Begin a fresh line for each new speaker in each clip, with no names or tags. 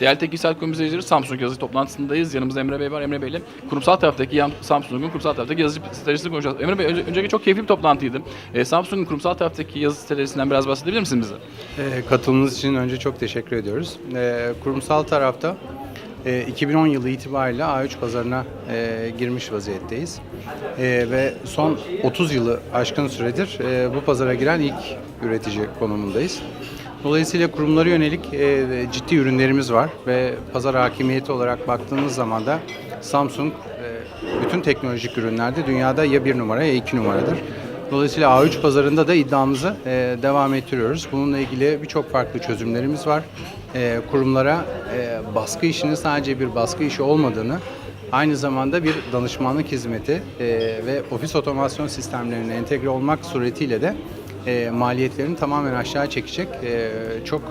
Değerli Teknisel Kurum izleyicileri Samsung yazıcı toplantısındayız. Yanımızda Emre Bey var. Emre Bey ile kurumsal taraftaki Samsung'un kurumsal taraftaki yazıcı stratejisini konuşacağız. Emre Bey önce, önceki çok keyifli bir toplantıydı. E, Samsung'un kurumsal taraftaki yazı stratejisinden biraz bahsedebilir misiniz bize?
E, Katılımınız için önce çok teşekkür ediyoruz. E, kurumsal tarafta e, 2010 yılı itibariyle A3 pazarına e, girmiş vaziyetteyiz. E, ve son 30 yılı aşkın süredir e, bu pazara giren ilk üretici konumundayız. Dolayısıyla kurumlara yönelik e, ciddi ürünlerimiz var ve pazar hakimiyeti olarak baktığımız zaman da Samsung e, bütün teknolojik ürünlerde dünyada ya bir numara ya iki numaradır. Dolayısıyla A3 pazarında da iddiamızı e, devam ettiriyoruz. Bununla ilgili birçok farklı çözümlerimiz var. E, kurumlara e, baskı işinin sadece bir baskı işi olmadığını, aynı zamanda bir danışmanlık hizmeti e, ve ofis otomasyon sistemlerine entegre olmak suretiyle de e, maliyetlerini tamamen aşağı çekecek e, çok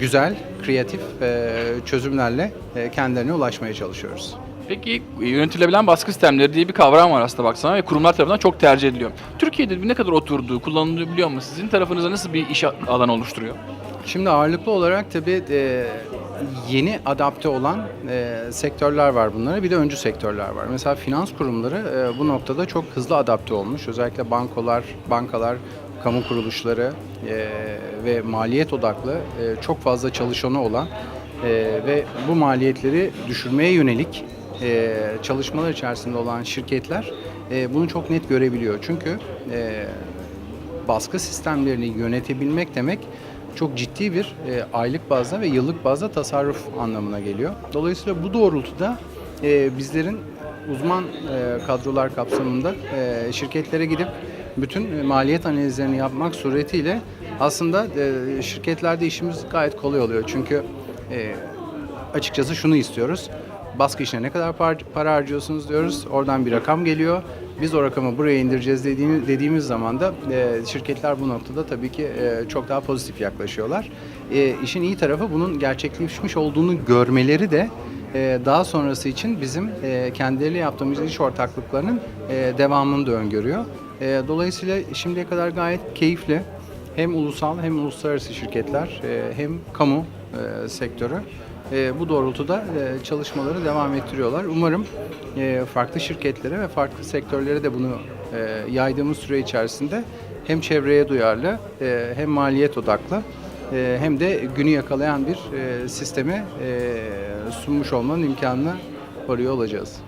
güzel, kreatif e, çözümlerle e, kendilerine ulaşmaya çalışıyoruz.
Peki yönetilebilen baskı sistemleri diye bir kavram var aslında baksana ve kurumlar tarafından çok tercih ediliyor. Türkiye'de ne kadar oturduğu, kullanılabiliyor mu? Sizin tarafınızda nasıl bir iş alanı oluşturuyor?
Şimdi ağırlıklı olarak tabii e, yeni adapte olan e, sektörler var bunlara. Bir de öncü sektörler var. Mesela finans kurumları e, bu noktada çok hızlı adapte olmuş. Özellikle bankolar, bankalar, kamu kuruluşları e, ve maliyet odaklı e, çok fazla çalışanı olan e, ve bu maliyetleri düşürmeye yönelik e, çalışmalar içerisinde olan şirketler e, bunu çok net görebiliyor. Çünkü e, baskı sistemlerini yönetebilmek demek çok ciddi bir e, aylık bazda ve yıllık bazda tasarruf anlamına geliyor. Dolayısıyla bu doğrultuda e, bizlerin uzman e, kadrolar kapsamında e, şirketlere gidip bütün e, maliyet analizlerini yapmak suretiyle aslında e, şirketlerde işimiz gayet kolay oluyor. Çünkü e, açıkçası şunu istiyoruz. Baskı işine ne kadar par- para harcıyorsunuz diyoruz. Oradan bir rakam geliyor. Biz o rakamı buraya indireceğiz dediğimiz, dediğimiz zaman da e, şirketler bu noktada tabii ki e, çok daha pozitif yaklaşıyorlar. E, işin iyi tarafı bunun gerçekleşmiş olduğunu görmeleri de daha sonrası için bizim e, kendileriyle yaptığımız iş ortaklıklarının e, devamını da öngörüyor. E, dolayısıyla şimdiye kadar gayet keyifli hem ulusal hem uluslararası şirketler hem kamu sektörü bu doğrultuda çalışmaları devam ettiriyorlar. Umarım farklı şirketlere ve farklı sektörlere de bunu yaydığımız süre içerisinde hem çevreye duyarlı hem maliyet odaklı e, hem de günü yakalayan bir e, sistemi e, sunmuş olmanın imkanını koruyor olacağız.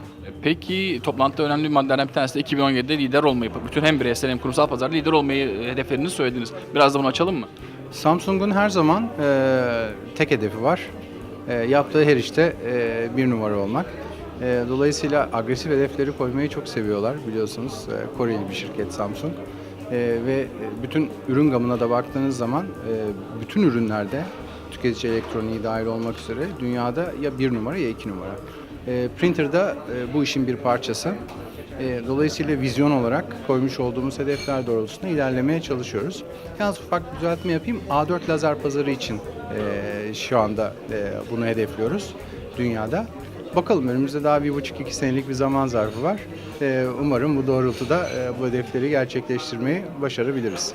Peki toplantıda önemli maddelerden bir tanesi de 2017'de lider olmayı, bütün hem bireysel hem kurumsal pazarda lider olmayı hedeflerini söylediniz. Biraz da bunu açalım mı?
Samsung'un her zaman e, tek hedefi var. E, yaptığı her işte e, bir numara olmak. E, dolayısıyla agresif hedefleri koymayı çok seviyorlar biliyorsunuz. E, Koreli bir şirket Samsung. E, ve bütün ürün gamına da baktığınız zaman e, bütün ürünlerde tüketici elektroniği dahil olmak üzere dünyada ya bir numara ya iki numara. E, printer da e, bu işin bir parçası. E, Dolayısıyla vizyon olarak koymuş olduğumuz hedefler doğrultusunda ilerlemeye çalışıyoruz. Yalnız ufak bir düzeltme yapayım. A4 lazer pazarı için e, şu anda e, bunu hedefliyoruz dünyada. Bakalım önümüzde daha bir buçuk iki senelik bir zaman zarfı var. E, umarım bu doğrultuda e, bu hedefleri gerçekleştirmeyi başarabiliriz.